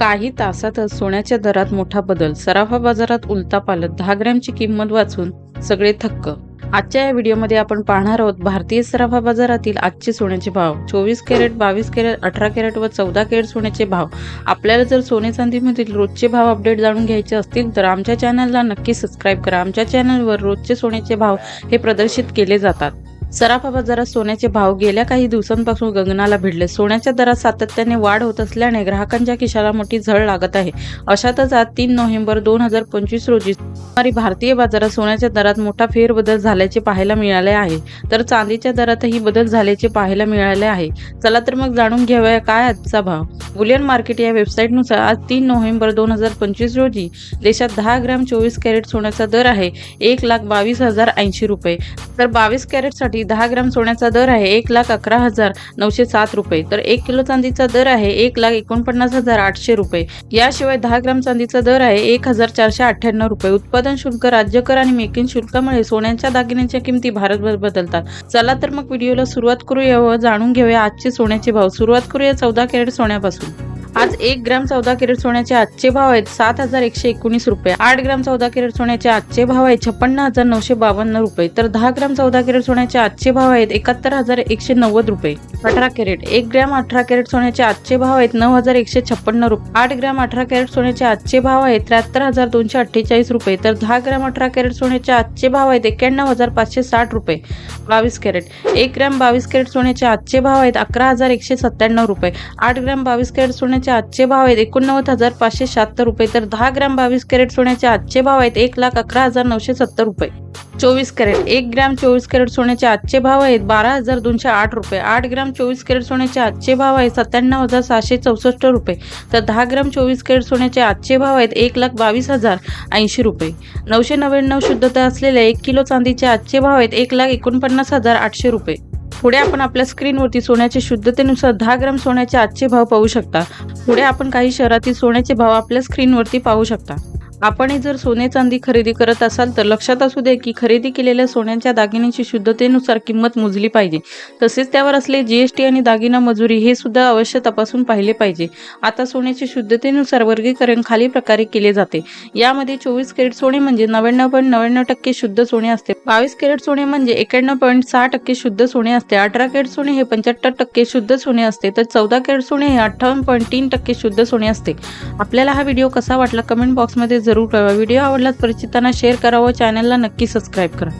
काही तासातच सोन्याच्या दरात मोठा बदल. सराफा बाजारात उलता पालत. दहा ग्रॅमची किंमत वाचून सगळे थक्क. आजच्या या व्हिडिओमध्ये आपण पाहणार आहोत भारतीय सराफा बाजारातील आजचे सोन्याचे भाव. चोवीस कॅरेट बावीस कॅरेट अठरा कॅरेट व चौदा कॅरेट सोन्याचे भाव. आपल्याला जर सोने चांदीमधील रोजचे भाव अपडेट जाणून घ्यायचे असतील तर आमच्या चॅनलला नक्की सबस्क्राईब करा. आमच्या चॅनलवर रोजचे सोन्याचे भाव हे प्रदर्शित केले जातात. सराफा बाजारात सोन्याचे भाव गेल्या काही दिवसांपासून गगनाला भिडले. सोन्याच्या दरात सातत्याने वाढ होत असल्याने ग्राहकांच्या खिशाला मोठी झळ लागत आहे. अशातच आज तीन नोव्हेंबर दोन हजार पंचवीस रोजी सोमवारी भारतीय बाजारात सोन्याच्या दरात मोठा फेरबदल झाल्याचे पाहायला मिळाले आहे. तर चांदीच्या दरातही बदल झाल्याचे पाहायला मिळाले आहे. चला तर मग जाणून घेऊया काय आजचा भाव. बुलियन मार्केट या वेबसाईटनुसार आज तीन नोव्हेंबर दोन हजार पंचवीस रोजी देशात दहा ग्रॅम चोवीस कॅरेट सोन्याचा दर आहे. एक लाख बावीस हजार ऐंशी रुपये. तर बावीस कॅरेटसाठी दहा ग्राम सोन्याचा दर आहे एक लाख अकरा हजार नऊशे सात रुपये. तर एक किलो चांदीचा दर आहे एक लाख एकोणपन्नास हजार आठशे रुपये. याशिवाय दहा ग्राम चांदीचा दर आहे एक हजार चारशे अठ्ठ्याण्णव रुपये. उत्पादन शुल्क राज्यकर आणि मेकिंग शुल्कामुळे सोन्याच्या दागिन्यांच्या किमती भारतभर बदलतात. चला तर मग व्हिडिओला सुरुवात करूया व जाणून घेऊया आजचे सोन्याचे भाव. सुरुवात करूया चौदा कॅरेट सोन्यापासून. आज एक ग्राम चौदा कॅरेट सोन्याचे आजचे भाव आहेत सात हजार एकशे एकोणीस रुपये. आठ ग्राम चौदा कॅरेट सोन्याचे आजचे भाव आहेत छप्पन्न हजार नऊशे बावन्न रुपये. तर दहा ग्राम चौदा कॅरेट सोन्याचे आजचे भाव आहेत एकाहत्तर हजार एकशे नव्वद रुपये. अठरा कॅरेट. एक ग्रॅम अठरा कॅरेट सोन्याचे आजचे भाव आहेत नऊ हजार एकशे छप्पन्न रुपये आठ ग्रॅम अठरा कॅरेट सोन्याचे आजचे भाव आहेत त्र्याहत्तर हजार दोनशे अठ्ठेचाळीस रुपये. तर दहा ग्रॅम अठरा कॅरेट सोन्याचे आजचे भाव आहेत एक्क्याण्णव हजार पाचशे साठ रुपये. बावीस कॅरेट. एक ग्रॅम बावीस कॅरेट सोन्याचे आजचे भाव आहेत अकरा हजार एकशे सत्त्याण्णव रुपये. आठ ग्रॅम बावीस कॅरेट सोन्याचे आजचे भाव आहेत एकोणनव्वद हजार पाचशे शहात्तर रुपये. तर दहा ग्रॅम बावीस कॅरेट सोन्याचे आजचे भाव आहेत एक लाख अकरा हजार नऊशे सत्तर रुपये. चोवीस कॅरेट. एक ग्रॅम चोवीस कॅरेट सोन्याचे आजचे भाव आहेत बारा हजार दोनशे आठ रुपये. आठ ग्रॅम चोवीस कॅरेट सोन्याचे आजचे भाव आहेत सत्त्याण्णव हजार सहाशे चौसष्ट रुपये. तर दहा ग्रॅम चोवीस कॅरेट सोन्याचे आजचे भाव आहेत एक लाख बावीस हजार ऐंशी रुपये. नऊशे नव्याण्णव शुद्धता असलेल्या एक किलो चांदीचे आजचे भाव आहेत एक लाख एकोणपन्नास हजार आठशे रुपये. पुढे आपण आपल्या स्क्रीनवरती सोन्याच्या शुद्धतेनुसार दहा ग्रॅम सोन्याचे आजचे भाव पाहू शकता. पुढे आपण काही शहरातील सोन्याचे भाव आपल्या स्क्रीनवरती पाहू शकता. आपण जर सोने चांदी खरेदी करत असाल तर लक्षात असू दे की खरेदी केलेल्या सोन्याच्या दागिन्यांची शुद्धतेनुसार किंमत मोजली पाहिजे. तसेच त्यावर असले जीएसटी आणि दागिना मजुरी हे सुद्धा अवश्य तपासून पाहिले पाहिजे. आता सोन्याचे शुद्धतेनुसार वर्गीकरण खाली प्रकारे केले जाते. यामध्ये चोवीस कॅरेट सोने म्हणजे नव्याण्णव पॉईंट नव्याण्णव टक्के शुद्ध सोने असते. बावीस कॅरेट सोने म्हणजे एक्याण्णव पॉईंट सहा टक्के शुद्ध सोने असते. अठरा कॅरेट सोने हे पंच्याहत्तर टक्के शुद्ध सोने असते. तर चौदा कॅरेट सोने हे अठ्ठावन्न पॉईंट तीन टक्के शुद्ध सोने असते. आपल्याला हा व्हिडिओ कसा वाटला कमेंट बॉक्समध्ये जरूर कळवा व्हिडिओ आवडल्यास परिचितांना शेअर करा व चॅनलला नक्की सबस्क्राईब करा.